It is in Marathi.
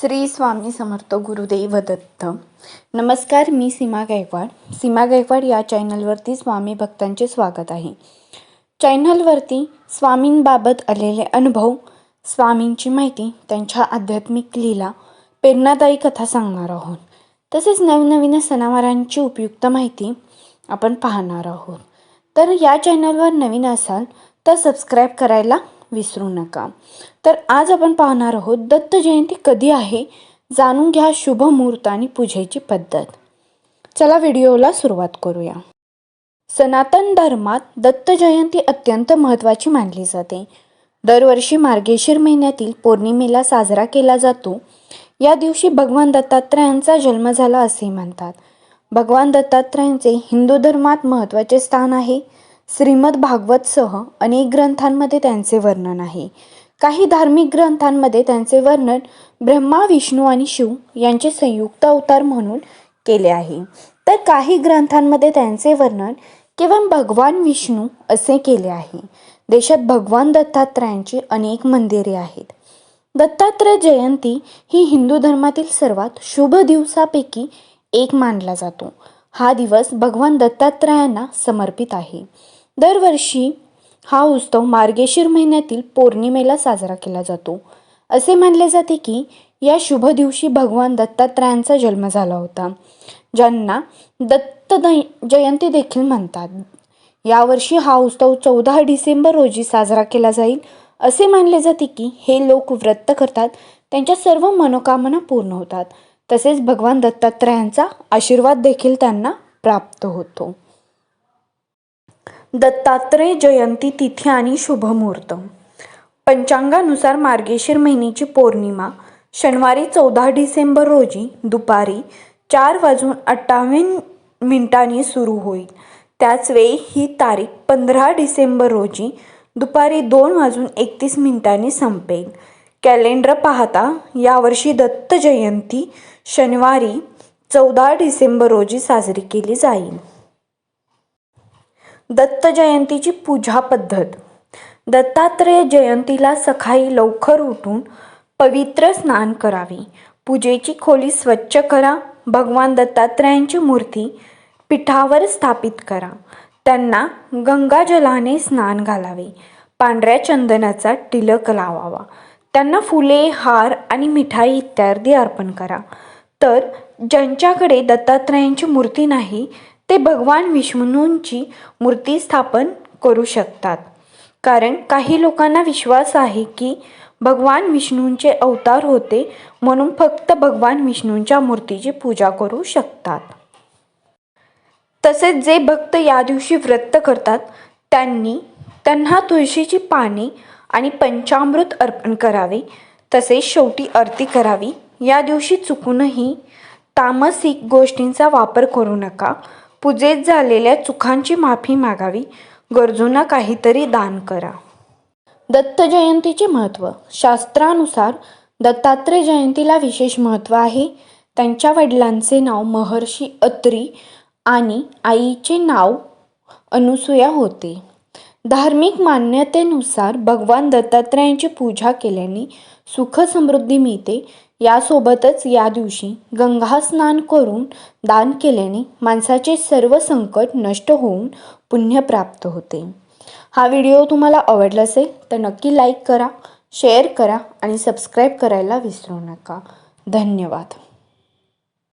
श्री स्वामी समर्थ गुरुदेव दत्त. नमस्कार मी सीमा गायकवाड. सीमा गायकवाड या चॅनलवरती स्वामी भक्तांचे स्वागत आहे. चॅनलवरती स्वामींबाबत आलेले अनुभव स्वामींची माहिती त्यांच्या आध्यात्मिक लीला प्रेरणादायी कथा सांगणार आहोत. तसेच नवनवीन सणावारांची उपयुक्त माहिती आपण पाहणार आहोत. तर या चॅनलवर नवीन असाल तर सबस्क्राईब करायला विसरू नका. तर आज आपण पाहणार आहोत दत्त जयंती कधी आहे? जाणून घ्या शुभ मुहूर्त आणि पूजेची पद्धत. चला व्हिडिओला सुरुवात करूया. सनातन धर्मात दत्त जयंती अत्यंत महत्त्वाची मानली जाते. दरवर्षी मार्गेशीर महिन्यातील पौर्णिमेला साजरा केला जातो. या दिवशी भगवान दत्तात्रयांचा जन्म झाला असे म्हणतात. भगवान दत्तात्रयांचे हिंदू धर्मात महत्त्वाचे स्थान आहे. श्रीमद भागवतसह अनेक ग्रंथांमध्ये त्यांचे वर्णन आहे. काही धार्मिक ग्रंथांमध्ये त्यांचे वर्णन ब्रह्मा विष्णू आणि शिव यांचे संयुक्त अवतार म्हणून केले आहे. तर काही ग्रंथांमध्ये त्यांचे वर्णन केवळ भगवान विष्णू असे केले आहे. देशात भगवान दत्तात्रयांची अनेक मंदिरे आहेत. दत्तात्रय जयंती ही हिंदू धर्मातील सर्वात शुभ दिवसापैकी एक मानला जातो. हा दिवस भगवान दत्तात्रयांना समर्पित आहे. दरवर्षी हा उत्सव मार्गशीर महिन्यातील पौर्णिमेला साजरा केला जातो. असे मानले जाते की या शुभ दिवशी भगवान दत्तात्रयांचा जन्म झाला होता ज्यांना दत्त जयंती देखील म्हणतात. यावर्षी हा उत्सव चौदा डिसेंबर रोजी साजरा केला जाईल असे मानले जाते की हे लोक व्रत करतात त्यांच्या सर्व मनोकामना पूर्ण होतात. तसेच भगवान दत्तात्रयांचा आशीर्वाद देखील त्यांना प्राप्त होतो. दत्तात्रय जयंती तिथी आणि शुभमुहूर्त. पंचांगानुसार मार्गेशीर महिन्याची पौर्णिमा शनिवारी चौदा डिसेंबर रोजी दुपारी चार वाजून अठ्ठावन्न मिनिटांनी सुरू होईल. त्याचवेळी ही तारीख पंधरा डिसेंबर रोजी दुपारी दोन वाजून एकतीस मिनिटांनी संपेल. कॅलेंडर पाहता यावर्षी दत्त जयंती शनिवारी चौदा डिसेंबर रोजी साजरी केली जाईल. दत्त जयंतीची पूजा पद्धत. दत्तात्रेय जयंतीला सकाळी लवकर उठून पवित्र स्नान करावे. पूजेची खोली स्वच्छ करा. भगवान दत्तात्रयांची मूर्ती पीठावर स्थापित करा. त्यांना गंगाजलाने स्नान घालावे. पांढऱ्या चंदनाचा टिलक लावावा. त्यांना फुले हार आणि मिठाई इत्यादी अर्पण करा. तर ज्यांच्याकडे दत्तात्रयांची मूर्ती नाही ते भगवान विष्णूंची मूर्ती स्थापन करू शकतात. कारण काही लोकांना विश्वास आहे की भगवान विष्णूंचे अवतार होते म्हणून फक्त भगवान विष्णूंच्या मूर्तीची पूजा करू शकतात. तसेच जे भक्त या दिवशी व्रत करतात त्यांनी त्यांना तुळशीची पाने आणि पंचामृत अर्पण करावे तसेच शेवटी आरती करावी. या दिवशी चुकूनही तामसिक गोष्टींचा वापर करू नका. पूजेत झालेल्या चुकांची माफी मागावी. गरजूंना काहीतरी दान करा. दत्त जयंतीचे महत्त्व. शास्त्रानुसार दत्तात्रय जयंतीला विशेष महत्त्व आहे. त्यांच्या वडिलांचे नाव महर्षी अत्री आणि आईचे नाव अनुसूया होते. धार्मिक मान्यतेनुसार भगवान दत्तात्रयांची पूजा केल्याने सुख समृद्धी मिळते. यासोबतच या दिवशी गंगा स्नान करून दान केल्याने माणसाचे सर्व संकट नष्ट होऊन पुण्य प्राप्त होते. हा व्हिडिओ तुम्हाला आवडला असेल तर नक्की लाईक करा शेअर करा आणि सबस्क्राईब करायला विसरू नका. धन्यवाद.